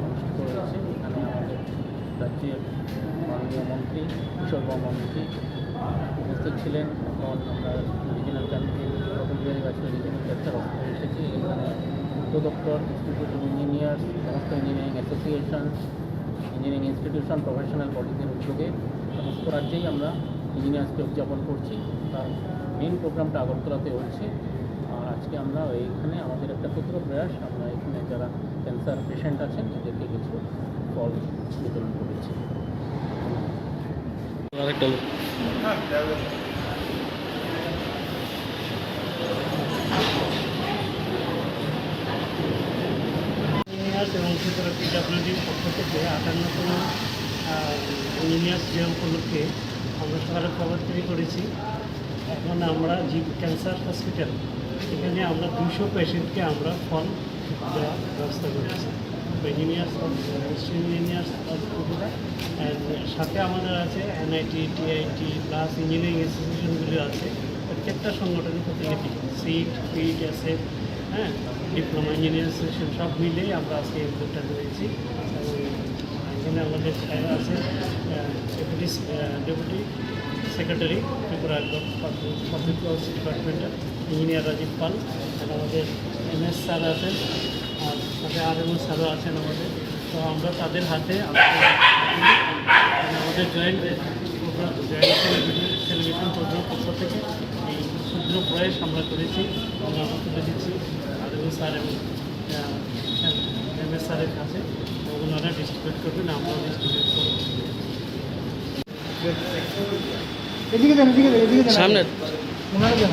অনুষ্ঠিত হয়েছে এখানে আমাদের রাজ্যের মাননীয় মন্ত্রী কিশোর মন্ত্রী উপস্থিত ছিলেন এবং আমরা regional Prafull Bihari Vajpayee regional cancer hospital এসেছি এখানে পূর্ত দপ্তর ইনস্টিটিউট অফ ইঞ্জিনিয়ার্স সমস্ত engineering association engineering institution professional বডিদের উদ্যোগে সমস্ত রাজ্যেই আমরা ইঞ্জিনিয়ার্সকে উদযাপন করছি তার মেন প্রোগ্রামটা আগরতলাতে হচ্ছে আজকে আমরা এইখানে আমাদের একটা ক্ষুদ্র প্রয়াস আমরা এখানে যারা ক্যান্সার পেশেন্ট আছেন তাদেরকে কিছু ফল বিতরণ করেছি। ইঞ্জিনিয়ার্স এবং পিডাব্লিউডির পক্ষ থেকে আটান্নতম ইঞ্জিনিয়ার্স ডে উপলক্ষে আমরা সকালে খবর তৈরি করেছি। এখন আমরা জীব ক্যান্সার হসপিটাল এখানে আমরা দুশো পেশেন্টকে আমরা ফল দেওয়ার ব্যবস্থা করেছি। ইঞ্জিনিয়ার্স অফ ইঞ্জিনিয়ার্স অফ সাথে আমাদের আছে এনআইটি টিআইটি প্লাস ইঞ্জিনিয়ারিং ইনস্টিটিউশনগুলি আছে। প্রত্যেকটা সংগঠনের প্রতিনিধি সিট পিট এসএফ হ্যাঁ ডিপ্লোমা ইঞ্জিনিয়ারিং সেকশন সব মিলেই আমরা আজকে এই উদ্যোগটা এবং এখানে আমাদের আছে deputy deputy secretary Tripura public house ডিপার্টমেন্টের ইঞ্জিনিয়ার রাজীব পাল আর আমাদের এম এস স্যার আছেন আর সাথে আর এম এস স্যারও আছেন আমাদের। তো আমরা তাদের হাতে আমাদের joint programme joint celebration programme পক্ষ থেকে এই ক্ষুদ্র প্রয়াস আমরা করেছি এবং আমরা তুলে দিচ্ছি আর এবং স্যার এবং এম এস স্যারের কাছে। ওনারা ডিস্ট্রিবিউট করবেন আমরাও ডিস্ট্রিবিউট করব। সামনে। ওনারা দেন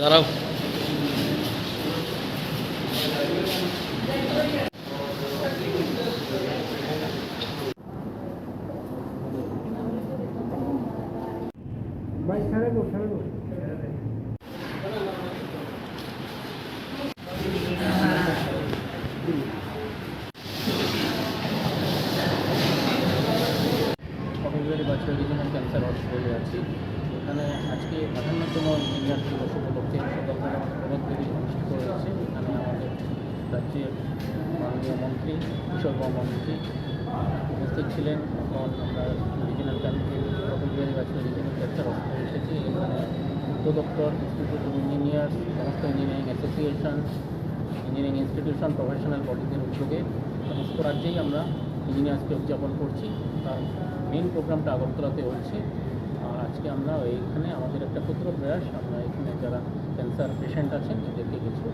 দাঁড়াও। ভাই ছেড়ে দো ছেড়ে দো বিহারী বাজপেয়ী ক্যান্সার হসপিটালে আছি এখানে আজকে আঠান্নতম ইন্ডিয়ান দিবস উপলক্ষে ফেরি অনুষ্ঠিত হয়েছে। এখানে আমাদের রাজ্যের মাননীয় মন্ত্রী, কিশোর মন্ত্রী উপস্থিত ছিলেন। এবং আমরা regional candidate Prafull Bihari Vajpayee regional cancer hospital এসেছি। এখানে দপ্তর ইনস্টিটিউট অফ ইঞ্জিনিয়ার্স সমস্ত engineering association engineering institution professional বডিদের উদ্যোগে সমস্ত রাজ্যেই আমরা ইঞ্জিনিয়ার্সকে উদযাপন করছি। তার মেন প্রোগ্রামটা আগরতলাতে হচ্ছে। আজকে আমরা এইখানে আমাদের একটা ক্ষুদ্র প্রয়াস, আমরা এখানে যারা ক্যান্সার পেশেন্ট আছেন এদেরকে কিছু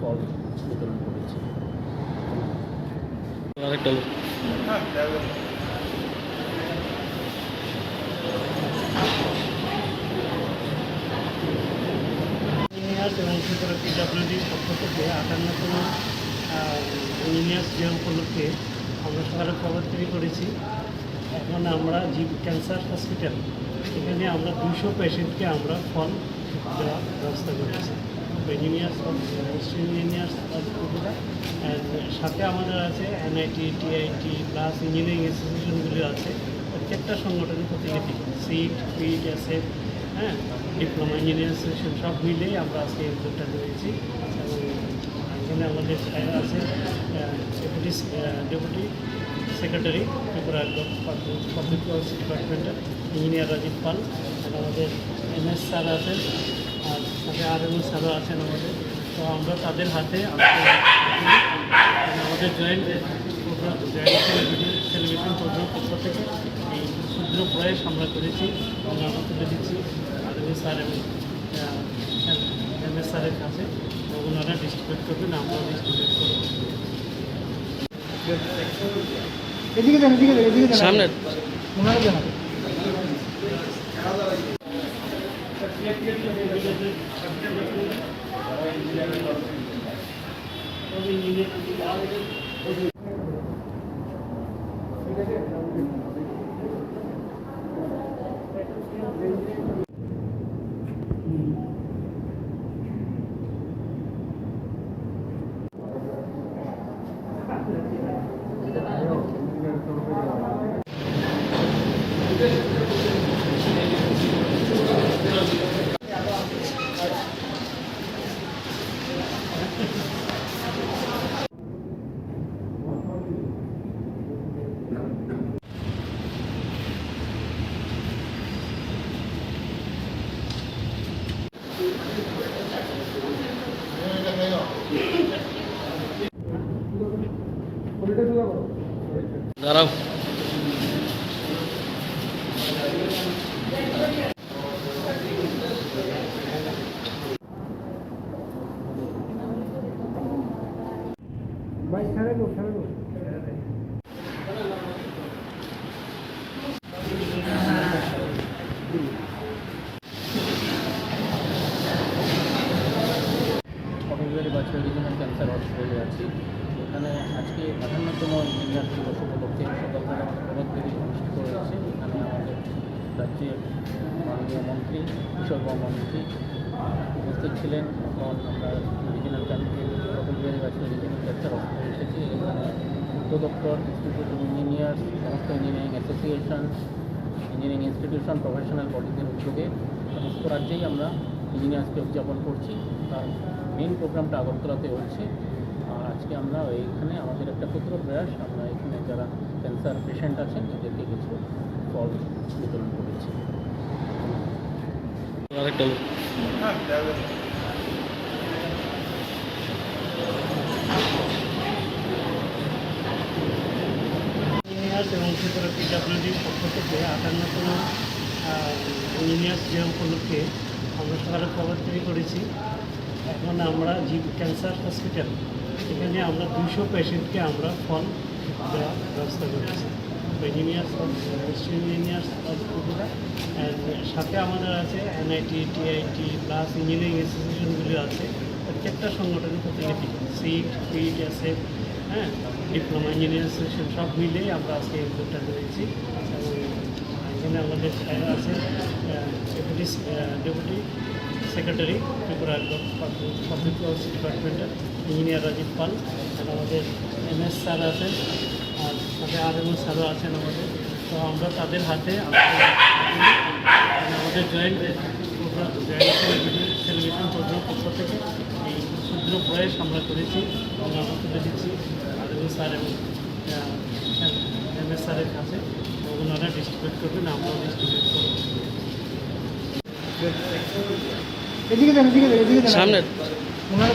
ফল বিতরণ করেছি। আমরা সকালে খবর তৈরি করেছি। এখন আমরা জীব ক্যান্সার হসপিটাল এখানে আমরা দুশো পেশেন্টকে আমরা ফল দেওয়ার ব্যবস্থা করেছি। Engineers of engineers of Tripura সাথে আমাদের আছে এনআইটি টিআইটি প্লাস ইঞ্জিনিয়ারিং ইনস্টিটিউশনগুলি আছে। প্রত্যেকটা সংগঠনের প্রতিনিধি। সিট পিট এসএফ হ্যাঁ ডিপ্লোমা ইঞ্জিনিয়ারিং সেকশন সব মিলেই আমরা আজকে এই উদ্যোগটা এবং এখানে আমাদের আছে deputy deputy secretary Tripura public house ডিপার্টমেন্টের ইঞ্জিনিয়ার রাজীব পাল আর আমাদের এম এস স্যার আছেন, আর সাথে আর এম এস স্যারও আছেন আমাদের। তো আমরা তাদের হাতে আমাদের জয়েন্ট জয়েন্ট সেলিব্রেশন প্রোগ্রাম পক্ষ থেকে এই ক্ষুদ্র প্রয়াস আমরা করেছি, আমরা তুলে দিচ্ছি আদমি স্যার এবং এম এস স্যারের কাছে। ওনারা ডিস্ট্রিবিউট করবেন, আমরাও ডিস্ট্রিবিউট করব। এদিকে দেন এদিকে দেন এদিকে দেন সামনে ওনারা জানাবে দাঁড়াও বাচ্চা রিজিনাল ক্যান্সার হসপিটালে আছি এখানে আজকে আঠান্নতম ইঞ্জিনিয়ার দিবস উপলক্ষে সকালবেলা অনুষ্ঠিত হয়েছে। এখানে আমাদের রাজ্যের মাননীয় মন্ত্রী, কিশোর মন্ত্রী উপস্থিত ছিলেন। তখন আমরা রিজিনাল ক্যান্সার বাচ্চা রিজিনাল ক্যান্সার এসেছি এখানে উদ্যোগ দপ্তর ইনস্টিটিউট অফ ইঞ্জিনিয়ার্স সমস্ত engineering association engineering institution professional বডিদের উদ্যোগে সমস্ত রাজ্যেই আমরা ইঞ্জিনিয়ার্সকে উদযাপন করছি। তার মেন প্রোগ্রামটা আগরতলাতে হচ্ছে। আর আজকে আমরা এইখানে আমাদের একটা ক্ষুদ্র প্রয়াস আমরা এখানে যারা ক্যান্সার পেশেন্ট আছেন এদেরকে কিছু ফল বিতরণ করেছি। এবং ত্রিপুরা পিডাব্লিউডির পক্ষ থেকে আটান্নতম ইঞ্জিনিয়ার্স ডে উপলক্ষে আমরা সকালে খবর তৈরি করেছি। এখন আমরা জি ক্যান্সার হসপিটাল, এখানে আমরা দুশো পেশেন্টকে আমরা ফল দেওয়ার ব্যবস্থা করেছি। Engineers engineers of Tripura and সাথে আমাদের আছে এনআইটি, টিআইটি, প্লাস ইঞ্জিনিয়ারিং ইনস্টিটিউশনগুলি আছে। প্রত্যেকটা সংগঠনের প্রত্যেকে সিট, ফিট এসএফ হ্যাঁ ডিপ্লোমা ইঞ্জিনিয়ার সেকশন সব মিলেই আমরা আজকে এই উদ্যোগটা করেছি। এবং এখানে আমাদের স্যার আছে deputy deputy secretary Tripura public works ডিপার্টমেন্টের ইঞ্জিনিয়ার রাজীব পাল আর আমাদের এম এস স্যার আছেন, আর সাথে আর এম স্যারও আছেন আমাদের। তো আমরা তাদের হাতে আমাদের আমাদের joint programme joint celebration programme পক্ষ থেকে এই ক্ষুদ্র প্রয়াস আমরা করেছি, আমরা তুলে দিচ্ছি। আদমি স্যার এবং এম এস স্যারের কাছে। ওনারা ডিস্ট্রিবিউট করবেন আমরাও ডিস্ট্রিবিউট করব। সামনে। ওনারা